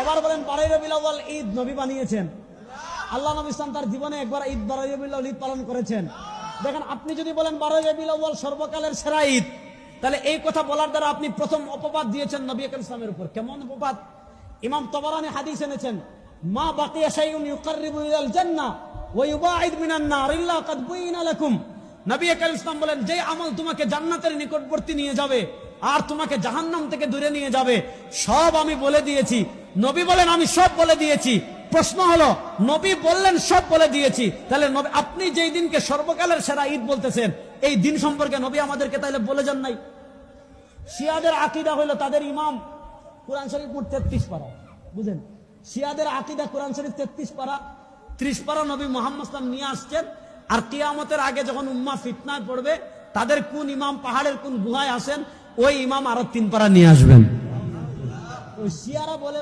এবার বলেন বারোই আউয়াল ঈদ নবী বানিয়েছেন। আল্লাহ নবী ইসলাম তার জীবনে একবার ঈদ বারোই আউয়াল ঈদ পালন করেছেন। দেখেন, আপনি যদি বলেন বারোই আউয়াল সর্বকালের সেরা ঈদ, তাহলে এই কথা বলার দ্বারা আপনি প্রথম অপবাদ দিয়েছেন নবী আকরম ইসলামের উপর। কেমন অপবাদ? ইমাম তবরানি হাদিস এনেছেন, মা বাকিয়া শাইউন ইউকাররিবু ইলাল জান্নাহ ওয়া ইউবাইদ মিনান নার ইল্লা কাদ বুইনা লাকুম। নবী আকরম ইসলাম বলেন, যে আমল তোমাকে জান্নাতের নিকটবর্তী নিয়ে যাবে আর তোমাকে জাহান্নাম থেকে দূরে নিয়ে যাবে, সব আমি বলে দিয়েছি। নবী বলেন, আমি সব বলে দিয়েছি। প্রশ্ন হলো, নবী বললেন, সব বলে দিয়েছি। তাহলে আপনি যেই দিনকে সর্বকালের সেরা ঈদ বলতেছেন, এই দিন সম্পর্কে নবী আমাদেরকে তাহলে বলে যান নাই। শিয়াদের আকিদা হইল তাদের ইমাম কোরআন শরীফ মোট তেত্রিশ পারা বুঝেন শিয়াদের আকিদা কোরআন শরীফ তেত্রিশ পারা, ত্রিশ পারা নবী মোহাম্মদ নিয়ে আসছেন। আর কেয়ামতের আগে যখন উম্মা ফিতনায় পড়বে, তাদের কোন ইমাম পাহাড়ের কোন গুহায় আসেন, ওই ইমাম আরও তিন পাড়া নিয়ে আসবেন। শিয়ারা বলে